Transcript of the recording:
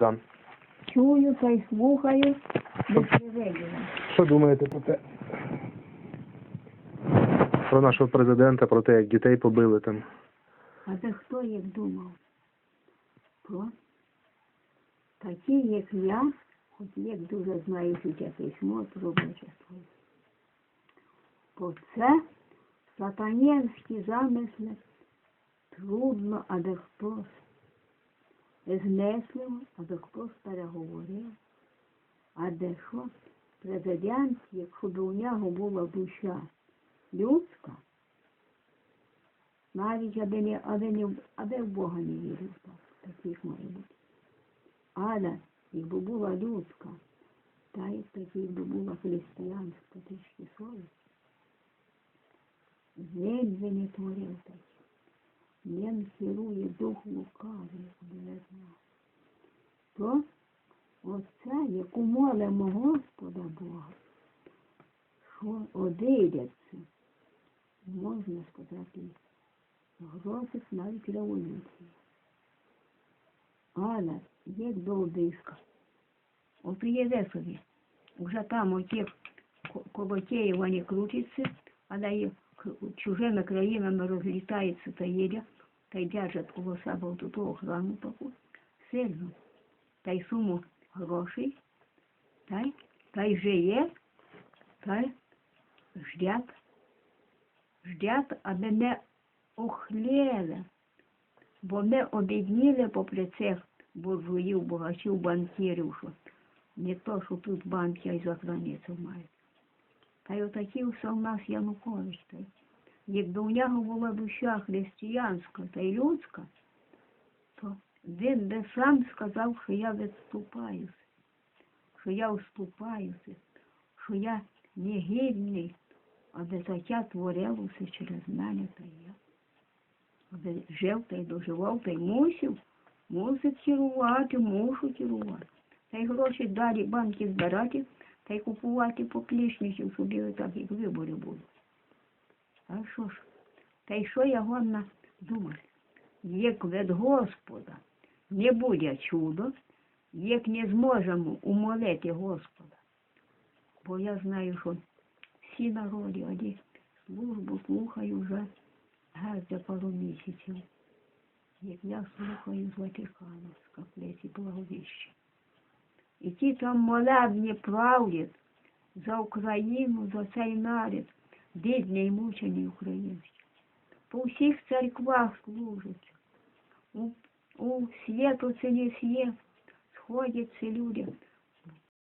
Дан. Чую та й слухаю без приведення. Що думаєте про те? Про нашого президента, про те, як дітей побили там. А це хто як думав? Про такі, як я, хоч як дуже знаю життя письмо, слово. Бо це сатанінські замисли трудно, аби хтось знеслив, аби хтось переговорив, а де що президент, якщо б у нього була душа людська, навіть аби не, аби не, аби в Бога не вірив, так, таких має бути. Але якби була людська, та й таки, якби була християнська трішки совість, він би не творив так. Він керує дух лукавий, аби. То оце, яку молимо Господа Бога, що одійдеться, можна сказати, грозить навіть революції. Але як до обиска, уяви собі, вже там оті ко- коло Києва вони крутяться, але і к- чужими країнами розлітається та їде, та й держать коло себе ту охрану таку, сильно, та й суму грошей, та й, та й жиє, та й ждять, ждять, аби не охліли, бо ми обідніли попри цих буржуїв, богачів, банкірів, що не то, що тут банки, а й за границю мають. Та й отакі все в нас Янукович. Якби у нього була душа християнська та й людська, то він би сам сказав, що я відступаюся, що я уступаюся, що я не гідний, аби життя творилося через мене та я. Аби жив та й доживав, та й мусив, мусить керувати, мушу керувати. Та й гроші далі банки збирати, та й купувати поплічників собі так, як вибори будуть. А що ж? Та й що я гонна думати? Як від Господа не буде чудо, як не зможемо умолити Господа. Бо я знаю, що всі народи, вони службу слухаю вже геть за пару місяців. Як я слухаю з Ватикану, з каплиці благовіща. І ті там молебні правлять за Україну, за цей народ, бідний, мучений український. По всіх церквах служать. У, у світу це не світ, сходяться люди,